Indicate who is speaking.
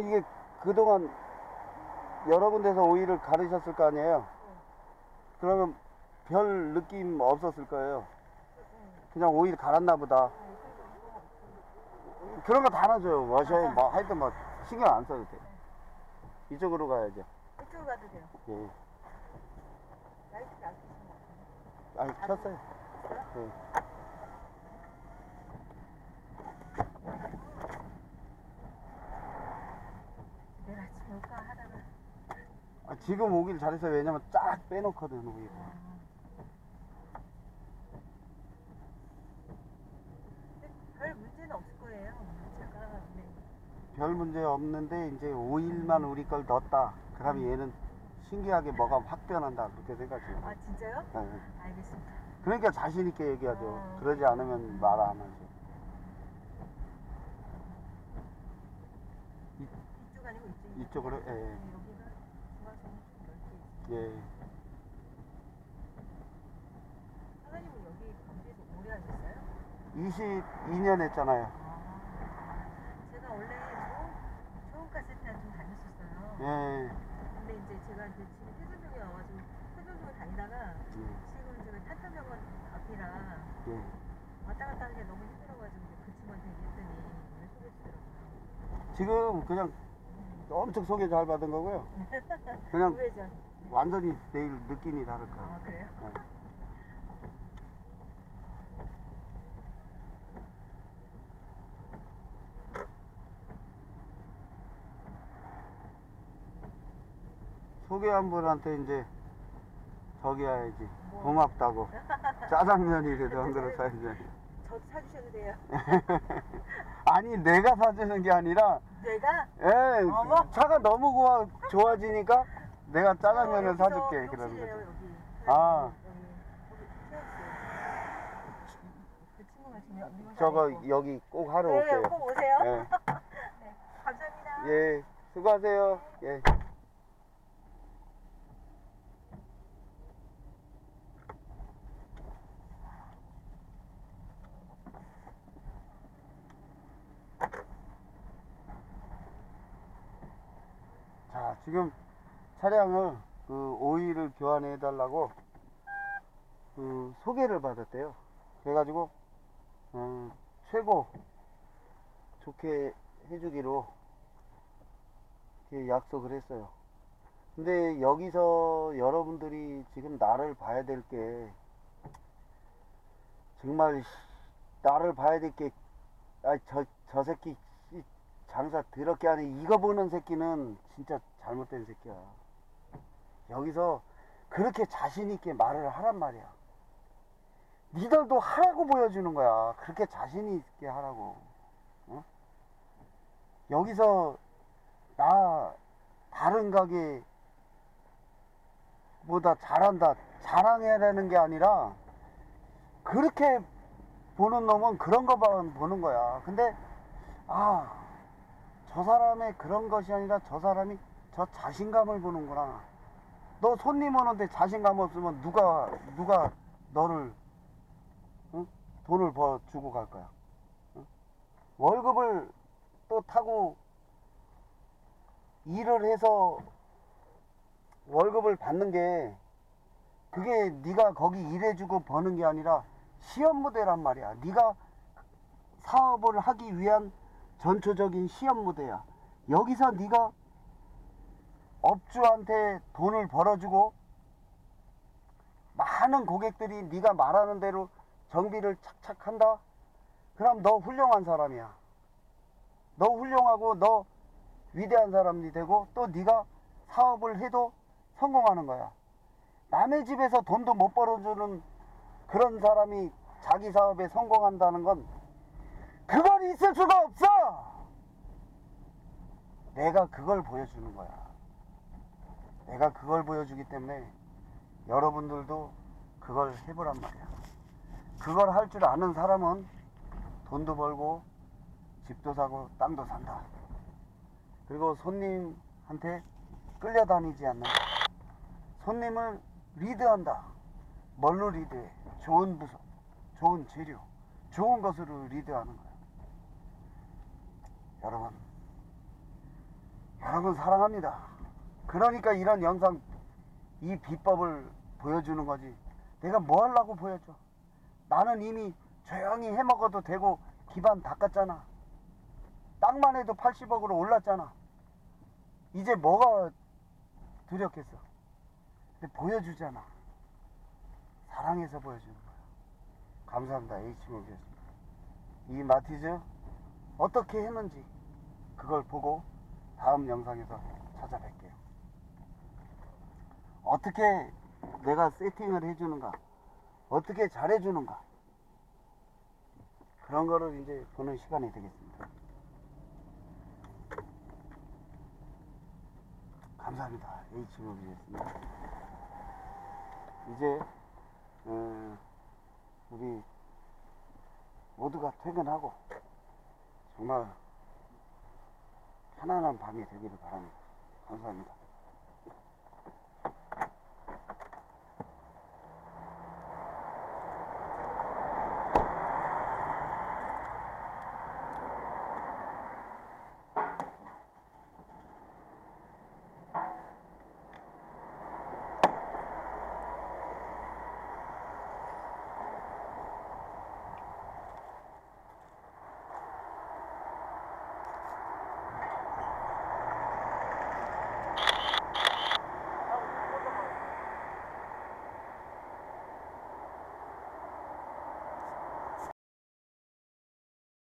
Speaker 1: 이게 그동안 여러 군데서 오일을 가르셨을 거 아니에요? 그러면 별 느낌 없었을 거예요. 그냥 오일 갈았나 보다. 그런 거다 놔줘요. 와셔, 뭐, 하여튼 뭐, 신경 안 써도 돼. 이쪽으로 가야죠.
Speaker 2: 이쪽으로 가도 돼요.
Speaker 1: 예.
Speaker 2: 라이트를 안 켜신 것 같아요.
Speaker 1: 아, 켰어요. 예.
Speaker 2: 내일 아침에 올까 하다가
Speaker 1: 아, 지금 오길 잘했어요. 왜냐면 쫙 빼놓거든.
Speaker 2: 근데 별 문제는 없을 거예요. 제가 네.
Speaker 1: 별 문제 없는데, 이제 오일만 우리 걸 넣었다. 그러면 얘는 신기하게 뭐가 확 변한다. 그렇게 생각해요.
Speaker 2: 아 진짜요?
Speaker 1: 예.
Speaker 2: 알겠습니다.
Speaker 1: 그러니까 자신있게 얘기하죠.
Speaker 2: 어.
Speaker 1: 그러지 않으면 말 안 하죠.
Speaker 2: 이쪽 아니고 이쪽.
Speaker 1: 이쪽으로, 예.
Speaker 2: 네, 여기가 중앙선이 좀 넓게 있어요.
Speaker 1: 예.
Speaker 2: 사장님은 여기 광주에서 오래 하셨어요?
Speaker 1: 22년 했잖아요.
Speaker 2: 아, 제가 원래 좋은 좋은 카세트한 좀 다녔었어요.
Speaker 1: 예.
Speaker 2: 근데 이제 제가 이제 지금 태전동에 와가지고 태전동을 다니다가
Speaker 1: 예.
Speaker 2: 지금 제가 탄탄병원 앞이라
Speaker 1: 예.
Speaker 2: 왔다 갔다 하는 게 너무 힘들어가지고 이제 그 친구한테 얘기했더니 오늘 소개해주더라고요.
Speaker 1: 지금 그냥 엄청 소개 잘 받은 거고요. 그냥
Speaker 2: 우회전.
Speaker 1: 완전히 내일 느낌이 다를 거예요.
Speaker 2: 아 그래요?
Speaker 1: 예. 소개한 분한테 이제 저기 해야지
Speaker 2: 뭐?
Speaker 1: 고맙다고 짜장면이라도 한 그릇 사야지
Speaker 2: 저도 사주셔도 돼요.
Speaker 1: 아니 내가 사주는 게 아니라
Speaker 2: 내가
Speaker 1: 에
Speaker 2: 어머.
Speaker 1: 차가 너무 고와, 좋아지니까 내가 짜장면을 사줄게 그러는
Speaker 2: 여기.
Speaker 1: 아.
Speaker 2: 그
Speaker 1: 저거. 여기 꼭 하러
Speaker 2: 네,
Speaker 1: 올게요
Speaker 2: 꼭 오세요.
Speaker 1: 예.
Speaker 2: 네, 감사합니다.
Speaker 1: 예 수고하세요 예. 자 지금 차량을 그 오일을 교환해 달라고 그 소개를 받았대요. 그래가지고 어, 최고 좋게 해주기로 약속을 했어요. 근데 여기서 여러분들이 지금 나를 봐야 될 게 정말 씨, 나를 봐야 될 게 아저저 새끼 씨, 장사 더럽게 하네. 이거 보는 새끼는 진짜 잘못된 새끼야 여기서 그렇게 자신 있게 말을 하란 말이야. 니들도 하라고 보여주는 거야. 그렇게 자신 있게 하라고. 어? 여기서 나 다른 가게 보다 잘한다 자랑해라는 게 아니라 그렇게 보는 놈은 그런 거만 보는 거야. 근데 아 저 사람의 그런 것이 아니라 저 사람이 저 자신감을 보는구나 너 손님 오는데 자신감 없으면 누가 누가 너를 응? 돈을 벌 주고 갈 거야 응? 월급을 또 타고 일을 해서 월급을 받는 게 그게 네가 거기 일해주고 버는 게 아니라 시험 무대란 말이야. 네가 사업을 하기 위한 전초적인 시험 무대야. 여기서 네가 업주한테 돈을 벌어주고 많은 고객들이 네가 말하는 대로 정비를 착착 한다. 그럼 너 훌륭한 사람이야. 너 훌륭하고 너 위대한 사람이 되고 또 네가 사업을 해도 성공하는 거야. 남의 집에서 돈도 못 벌어주는 그런 사람이 자기 사업에 성공한다는 건 그건 있을 수가 없어. 내가 그걸 보여주는 거야. 내가 그걸 보여주기 때문에 여러분들도 그걸 해보란 말이야. 그걸 할 줄 아는 사람은 돈도 벌고 집도 사고 땅도 산다. 그리고 손님한테 끌려다니지 않는다. 손님을 리드한다. 뭘로 리드해? 좋은 부서, 좋은 재료, 좋은 것으로 리드하는 거야. 여러분, 여러분 사랑합니다. 그러니까 이런 영상 이 비법을 보여주는 거지. 내가 뭐 하려고 보여줘. 나는 이미 조용히 해먹어도 되고 기반 닦았잖아. 땅만 해도 80억으로 올랐잖아. 이제 뭐가 두렵겠어. 근데 보여주잖아. 사랑해서 보여주는 거야. 감사합니다. H목이었습니다. 이 마티즈 어떻게 했는지 그걸 보고 다음 영상에서 찾아뵐게요. 어떻게 내가 세팅을 해주는가, 어떻게 잘해주는가, 그런 거를 이제 보는 시간이 되겠습니다. 감사합니다. H목이었습니다. 이제, 어, 우리 모두가 퇴근하고 정말 편안한 밤이 되기를 바랍니다. 감사합니다.